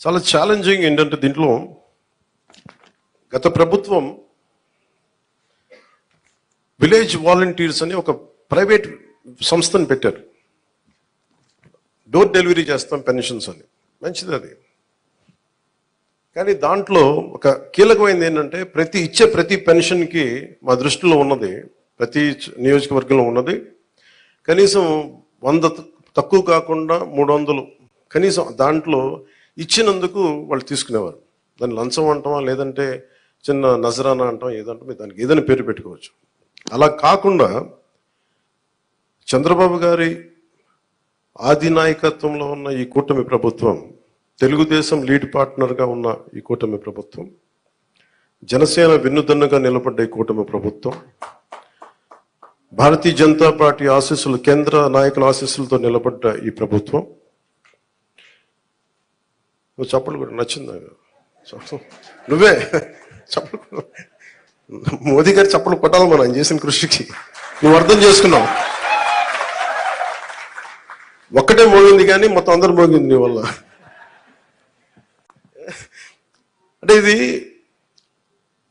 చాలా ఛాలెంజింగ్ ఏంటంటే దీంట్లో గత ప్రభుత్వం విలేజ్ వాలంటీర్స్ అని ఒక ప్రైవేట్ సంస్థను పెట్టారు. డోర్ డెలివరీ చేస్తాం పెన్షన్స్ అని. మంచిది అది. కానీ దాంట్లో ఒక కీలకమైనది ఏంటంటే ప్రతి ఇచ్చే ప్రతి పెన్షన్కి మా దృష్టిలో ఉన్నది ప్రతి నియోజకవర్గంలో ఉన్నది కనీసం వంద తక్కువ కాకుండా మూడు వందలు కనీసం దాంట్లో ఇచ్చినందుకు వాళ్ళు తీసుకునేవారు. దాన్ని లంచం అంటామా లేదంటే చిన్న నజరానా అంటాం ఏదంటాం మీరు దానికి ఏదైనా పేరు పెట్టుకోవచ్చు. అలా కాకుండా చంద్రబాబు గారి ఆదినాయకత్వంలో ఉన్న ఈ కూటమి ప్రభుత్వం తెలుగుదేశం లీడ్ పార్ట్నర్గా ఉన్న ఈ కూటమి ప్రభుత్వం జనసేన వెన్నుదన్నుగా నిలబడ్డ ఈ కూటమి ప్రభుత్వం భారతీయ జనతా పార్టీ ఆశీస్సులు కేంద్ర నాయకుల ఆశీస్సులతో నిలబడ్డ ఈ ప్రభుత్వం నువ్వు చప్పలు కూడా నచ్చింది? నాకు. నువ్వే. చప్పలు మోదీ గారు చప్పలు కొట్టాలి మనం ఆయన చేసిన కృషికి. నువ్వు అర్థం చేసుకున్నావు. ఒక్కటే మోగింది కానీ మొత్తం అందరు మోగింది నీ వల్ల. అంటే ఇది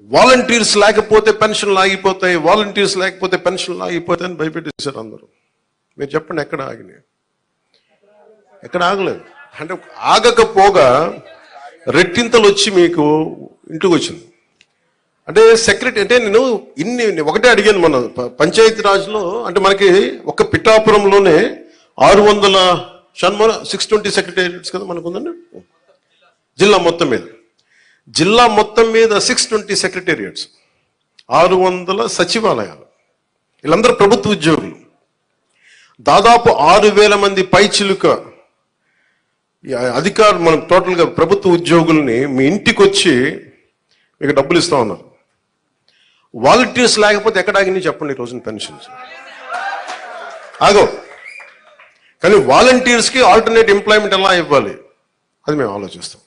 వాలంటీర్స్ లేకపోతే పెన్షన్లు ఆగిపోతాయి వాలంటీర్స్ లేకపోతే పెన్షన్లు ఆగిపోతాయి అని భయపెట్టేశారు అందరూ. మీరు చెప్పండి ఎక్కడ ఆగినాయి? ఎక్కడ ఆగలేదు. అంటే ఆగకపోగా రెట్టింతలు వచ్చి మీకు ఇంటికి వచ్చింది. అంటే సెక్రటరీ అంటే నేను ఇన్ని ఒకటే అడిగాను మన పంచాయతీ రాజ్లో అంటే మనకి ఒక పిఠాపురంలోనే ఆరు వందల షణ్మల సిక్స్ ట్వంటీ సెక్రటేరియట్స్ కదా మనకు ఉందండి జిల్లా మొత్తం మీద. జిల్లా మొత్తం మీద సిక్స్ ట్వంటీ సెక్రటేరియట్స్ ఆరు వందల సచివాలయాలు వీళ్ళందరూ ప్రభుత్వ ఉద్యోగులు. దాదాపు ఆరు వేల మంది పైచిలుక చిలుక అధికారులు మనం టోటల్గా ప్రభుత్వ ఉద్యోగుల్ని మీ ఇంటికి వచ్చి మీకు డబ్బులు ఇస్తా ఉన్నారు. వాలంటీర్స్ లేకపోతే ఎక్కడ చెప్పండి ఈ రోజున పెన్షన్స్? ఆగో. కానీ వాలంటీర్స్కి ఆల్టర్నేట్ ఎంప్లాయ్మెంట్ ఎలా ఇవ్వాలి? అది మేము ఆలోచిస్తాం.